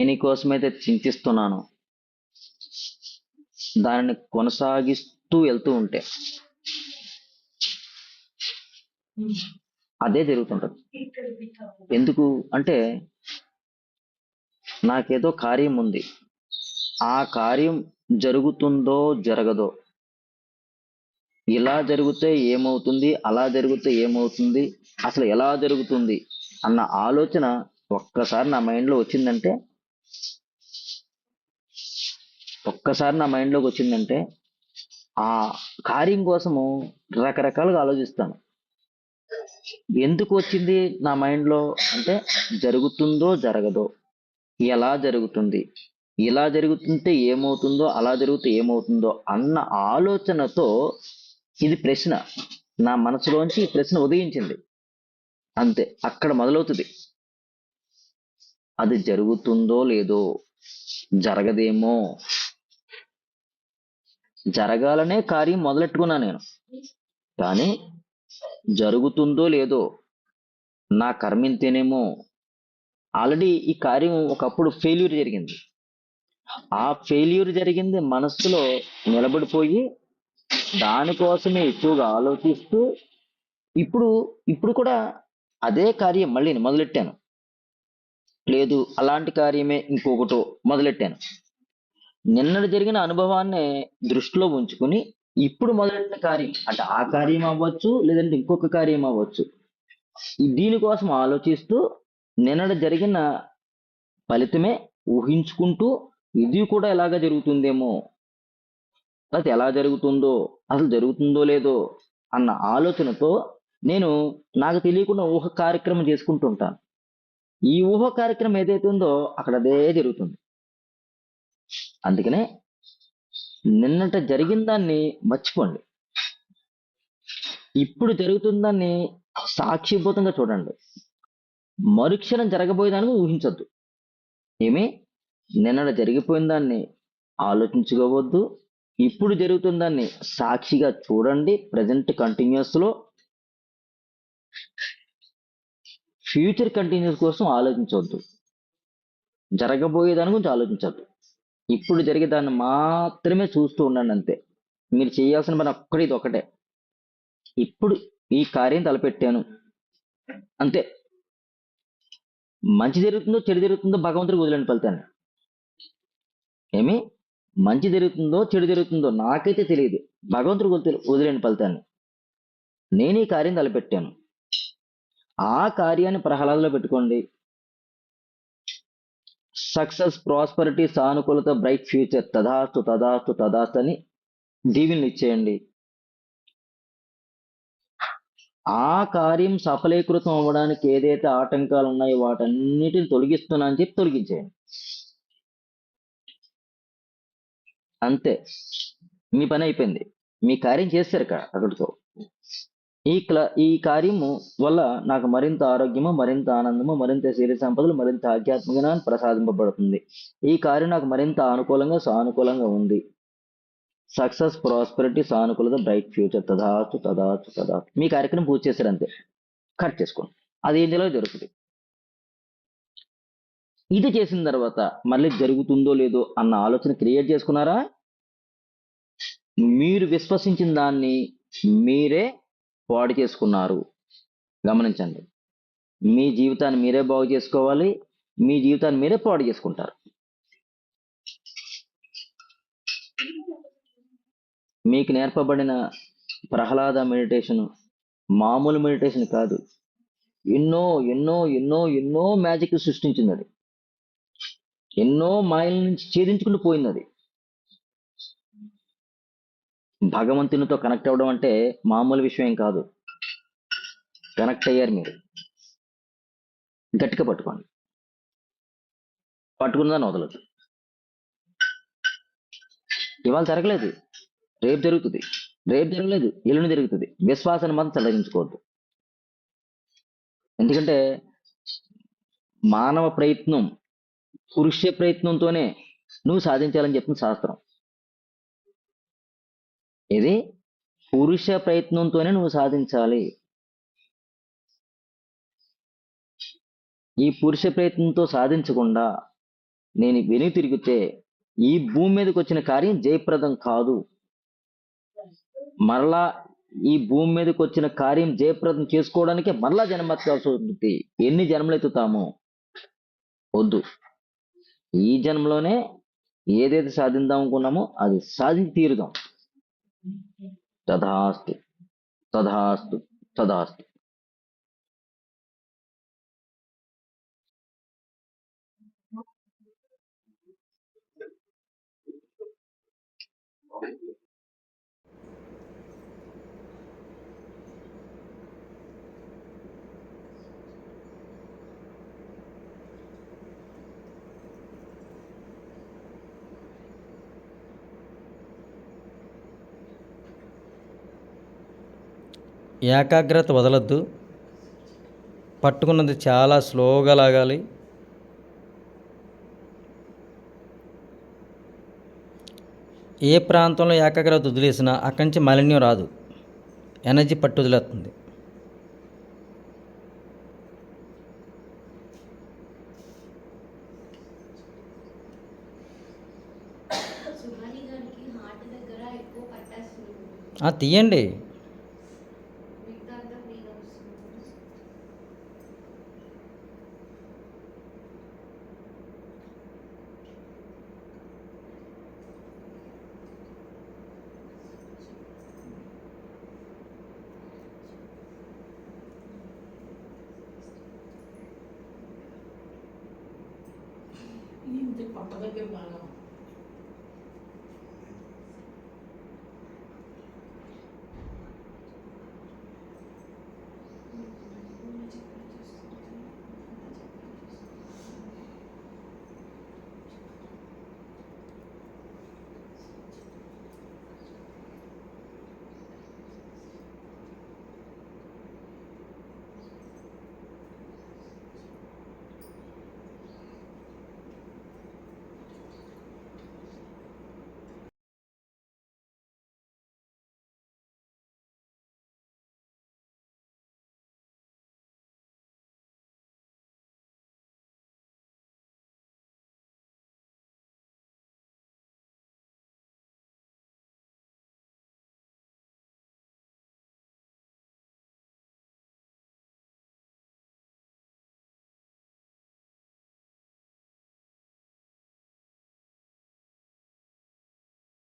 దేనికోసమైతే చింతిస్తున్నానో. దానిని కొనసాగిస్తూ వెళ్తూ ఉంటే అదే జరుగుతుంటది. ఎందుకు అంటే నాకేదో కార్యం ఉంది. ఆ కార్యం జరుగుతుందో జరగదో. ఇలా జరిగితే ఏమవుతుంది? అలా జరిగితే ఏమవుతుంది? అసలు ఎలా జరుగుతుంది? అన్న ఆలోచన ఒక్కసారి నా మైండ్లో వచ్చిందంటే ఒక్కసారి నా మైండ్లోకి వచ్చిందంటే ఆ కార్యం కోసము రకరకాలుగా ఆలోచిస్తాను. ఎందుకు వచ్చింది నా మైండ్లో అంటే జరుగుతుందో జరగదో. ఎలా జరుగుతుంది? ఇలా జరుగుతుంటే ఏమవుతుందో అలా జరిగితే ఏమవుతుందో అన్న ఆలోచనతో ఇది ప్రశ్న. నా మనసులోంచి ఈ ప్రశ్న ఉదయించింది. అంతే అక్కడ మొదలవుతుంది. అది జరుగుతుందో లేదో జరగదేమో. జరగాలనే కార్యం మొదలెట్టుకున్నా నేను. కానీ జరుగుతుందో లేదో నా కర్మింతేనేమో. ఆల్రెడీ ఈ కార్యం ఒకప్పుడు ఫెయిల్యూర్ జరిగింది. ఆ ఫెయిల్యూర్ జరిగింది మనస్సులో నిలబడిపోయి దానికోసమే ఎక్కువగా ఆలోచిస్తూ ఇప్పుడు ఇప్పుడు కూడా అదే కార్యం మళ్ళీ నేను మొదలెట్టాను. లేదు అలాంటి కార్యమే ఇంకొకటో మొదలెట్టాను. నిన్నటి జరిగిన అనుభవాన్ని దృష్టిలో ఉంచుకుని ఇప్పుడు మొదలెట్టిన కార్యం అంటే ఆ కార్యం అవ్వచ్చు లేదంటే ఇంకొక కార్యం అవ్వచ్చు. దీనికోసం ఆలోచిస్తూ నిన్నటి జరిగిన ఫలితమే ఊహించుకుంటూ ఇది కూడా ఎలాగ జరుగుతుందేమో అది ఎలా జరుగుతుందో అసలు జరుగుతుందో లేదో అన్న ఆలోచనతో నేను నాకు తెలియకుండా ఊహ కార్యక్రమం చేసుకుంటూ ఉంటాను. ఈ ఊహ కార్యక్రమం ఏదైతే ఉందో అక్కడ అదే జరుగుతుంది. అందుకనే నిన్నట జరిగిన దాన్ని మర్చిపోండి. ఇప్పుడు జరుగుతుందాన్ని సాక్షిభూతంగా చూడండి. మరుక్షణం జరగబోయేదాన్ని ఊహించొద్దు. ఏమి? నిన్నట జరిగిపోయిన దాన్ని ఆలోచించుకోవద్దు. ఇప్పుడు జరుగుతున్న దాన్ని సాక్షిగా చూడండి. ప్రజెంట్ కంటిన్యూస్లో ఫ్యూచర్ కంటిన్యూస్ కోసం ఆలోచించవద్దు. జరగబోయే దాని గురించి ఆలోచించద్దు ఇప్పుడు జరిగే దాన్ని మాత్రమే చూస్తూ ఉండండి అంతే. మీరు చేయాల్సిన పని ఒక్కటి ఇది ఒకటే ఇప్పుడు ఈ కార్యం తలపెట్టాను. అంతే. మంచి జరుగుతుందో చెడు జరుగుతుందో భగవంతుడికి వదిలేని ఫలితాన్ని. ఏమి? మంచి జరుగుతుందో చెడు జరుగుతుందో నాకైతే తెలియదు. భగవంతుడికి వదిలేని ఫలితాన్ని. నేను ఈ కార్యం తలపెట్టాను. ఆ కార్యాన్ని ప్రహ్లాదలో పెట్టుకోండి. సక్సెస్ ప్రాస్పరిటీ సానుకూలత బ్రైట్ ఫ్యూచర్ తదాస్తు తదాస్తు తదాస్తు అని దీవెనలు ఇచ్చేయండి. ఆ కార్యం సఫలీకృతం అవ్వడానికి ఏదైతే ఆటంకాలు ఉన్నాయో వాటన్నిటిని తొలగిస్తున్నా అని చెప్పి తొలగించేయండి. అంతే. మీ పని అయిపోయింది. మీ కార్యం చేశారు అక్కడితో. ఈ క్ల ఈ కార్యము వల్ల నాకు మరింత ఆరోగ్యము మరింత ఆనందము మరింత శరీర సంపదలు మరింత ఆధ్యాత్మిక జ్ఞానం ప్రసాదింపబడుతుంది. ఈ కార్యం నాకు మరింత అనుకూలంగా సానుకూలంగా ఉంది. సక్సెస్ ప్రాస్పరిటీ సానుకూలత బ్రైట్ ఫ్యూచర్ తదాచు తదాచు తదాచు మీ కార్యక్రమం పూర్తి చేశారు అంతే. కట్ చేసుకోండి. అది ఏం చేయాలో జరుగుతుంది. ఇది చేసిన తర్వాత మళ్ళీ జరుగుతుందో లేదో అన్న ఆలోచన క్రియేట్ చేసుకున్నారా? మీరు విశ్వసించిన దాన్ని మీరే పాడు చేసుకున్నారు గమనించండి. మీ జీవితాన్ని మీరే బాగు చేసుకోవాలి మీ జీవితాన్ని మీరే పాడు చేసుకుంటారు. మీకు నేర్పబడిన ప్రహ్లాద మెడిటేషన్ మామూలు మెడిటేషన్ కాదు. ఎన్నో ఎన్నో ఎన్నో ఎన్నో మ్యాజిక్ సృష్టించింది అది. ఎన్నో మాయల నుంచి ఛేదించుకుంటూ పోయింది అది. భగవంతునితో కనెక్ట్ అవ్వడం అంటే మామూలు విషయం ఏం కాదు. కనెక్ట్ అయ్యారు మీరు. గట్టిగా పట్టుకోండి. పట్టుకున్నదాన్ని వదలదు ఇవాళ జరగలేదు. రేపు జరుగుతుంది. రేపు జరగలేదు. ఎల్లుండి జరుగుతుంది. విశ్వాసాన్ని మాత్రం చెల్లించుకోవద్దు ఎందుకంటే మానవ ప్రయత్నం పురుష ప్రయత్నంతోనే నువ్వు సాధించాలని చెప్పిన శాస్త్రం. ఇది పురుష ప్రయత్నంతోనే నువ్వు సాధించాలి. ఈ పురుష ప్రయత్నంతో సాధించకుండా నేను వెనుక తిరిగితే ఈ భూమి మీదకి వచ్చిన కార్యం జయప్రదం కాదు. మరలా ఈ భూమి మీదకి వచ్చిన కార్యం జయప్రదం చేసుకోవడానికి మరలా జన్మెత్తాల్సి ఉంటుంది ఎన్ని జన్మలు ఎత్తుతాము? వద్దు. ఈ జన్మలోనే ఏదైతే సాధిద్దాం అనుకున్నామో అది సాధించి తీరుదాం. तथास्तु तथास्तु तथास्तु। ఏకాగ్రత వదలొద్దు. పట్టుకున్నది చాలా స్లోగా లాగాలి. ఏ ప్రాంతంలో ఏకాగ్రత వదిలేసినా అక్కడి నుంచి మాలిన్యం రాదు. ఎనర్జీ పట్టు వదిలేస్తుంది. తీయండి. Apa tadi,